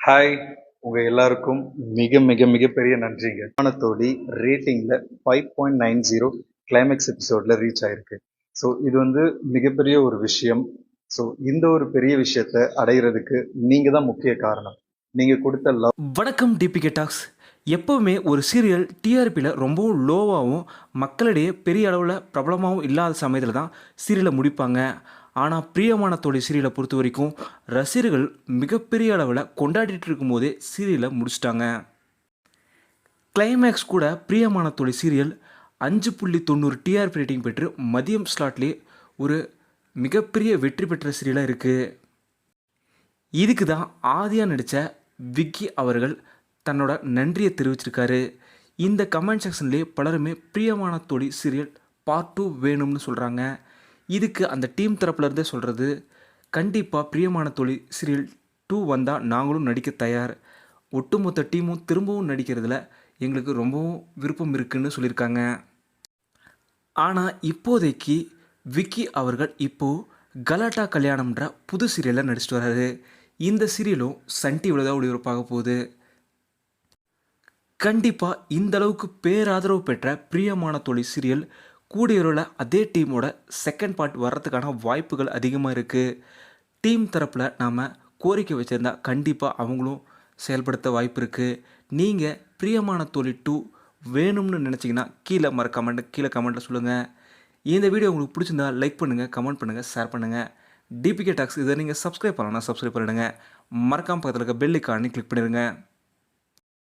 Hi உங்கள் எல்லாருக்கும் மிக மிக மிகப்பெரிய நன்றிங்க. விமானத்தோடி ரேட்டிங்கில் five point nine zero climax எபிசோடில் ரீச் ஆயிருக்கு. ஸோ இது வந்து மிகப்பெரிய ஒரு விஷயம். ஸோ இந்த ஒரு பெரிய விஷயத்தை அடையிறதுக்கு நீங்கள் தான் முக்கிய காரணம். நீங்கள் கொடுத்த லவ் வணக்கம் டிபிகே டாக்ஸ் எப்போவுமே ஒரு சீரியல் டிஆர்பியில் ரொம்பவும் லோவாகவும் மக்களிடையே பெரிய அளவில் பிரபலமாகவும் இல்லாத சமயத்தில் தான் சீரியலை முடிப்பாங்க. ஆனால் பிரியமான தோழி சீரியலை பொறுத்த வரைக்கும் ரசிகர்கள் மிகப்பெரிய அளவில் கொண்டாடிட்டு இருக்கும்போதே சீரியலை முடிச்சிட்டாங்க. கிளைமேக்ஸ் கூட பிரியமான தோழி சீரியல் அஞ்சு புள்ளி தொண்ணூறு டிஆர்பி ரேட்டிங் பெற்று மதியம் ஸ்லாட்லேயே ஒரு மிகப்பெரிய வெற்றி பெற்ற சீரியலாக இருக்குது இதுக்கு தான் ஆதியாக நடித்த விக்கி அவர்கள் தன்னோட நன்றியை தெரிவிச்சிருக்காரு. இந்த கமெண்ட் செக்ஷன்லேயே பலருமே பிரியமான தோழி சீரியல் பார்ட் டூ வேணும்னு சொல்கிறாங்க இதுக்கு அந்த டீம் தரப்புலேருந்தே சொல்கிறது கண்டிப்பாக பிரியமான தொழில் சீரியல் டூ வந்தால் நாங்களும் நடிக்க தயார். ஒட்டுமொத்த டீமும் திரும்பவும் நடிக்கிறதுல எங்களுக்கு ரொம்பவும் விருப்பம் இருக்குன்னு சொல்லியிருக்காங்க. ஆனால் இப்போதைக்கு விக்கி அவர்கள் இப்போது கலாட்டா கல்யாணம்ன்ற புது சீரியலில் நடிச்சிட்டு வர்றாரு இந்த சீரியலும் சன் டிவியில் தான் ஒளிபரப்பாக போகுது. கண்டிப்பாக இந்த அளவுக்கு பேராதரவு பெற்ற பிரியமான தொழில் சீரியல் கூடியவரில் அதே டீமோட செகண்ட் பார்ட் வர்றதுக்கான வாய்ப்புகள் அதிகமாக இருக்குது டீம் தரப்பில் நாம் கோரிக்கை வச்சுருந்தா கண்டிப்பாக அவங்களும் செயல்படுத்த வாய்ப்பு இருக்குது நீங்கள் பிரியமான தொழில் டூ வேணும்னு நினச்சிங்கன்னா கீழே மற கமெண்ட் கீழே கமெண்ட்டில் சொல்லுங்கள் இந்த வீடியோ உங்களுக்கு பிடிச்சிருந்தா லைக் பண்ணுங்கள் கமெண்ட் பண்ணுங்கள் ஷேர் பண்ணுங்கள் டிபிகே டாக்ஸ் இதை நீங்கள் சப்ஸ்கிரைப் பண்ணலாம் சப்ஸ்கிரைப் பண்ணிடுங்க. மறக்காம பக்கத்தில் இருக்க பெல் ஐக்கானே கிளிக் பண்ணிடுங்க.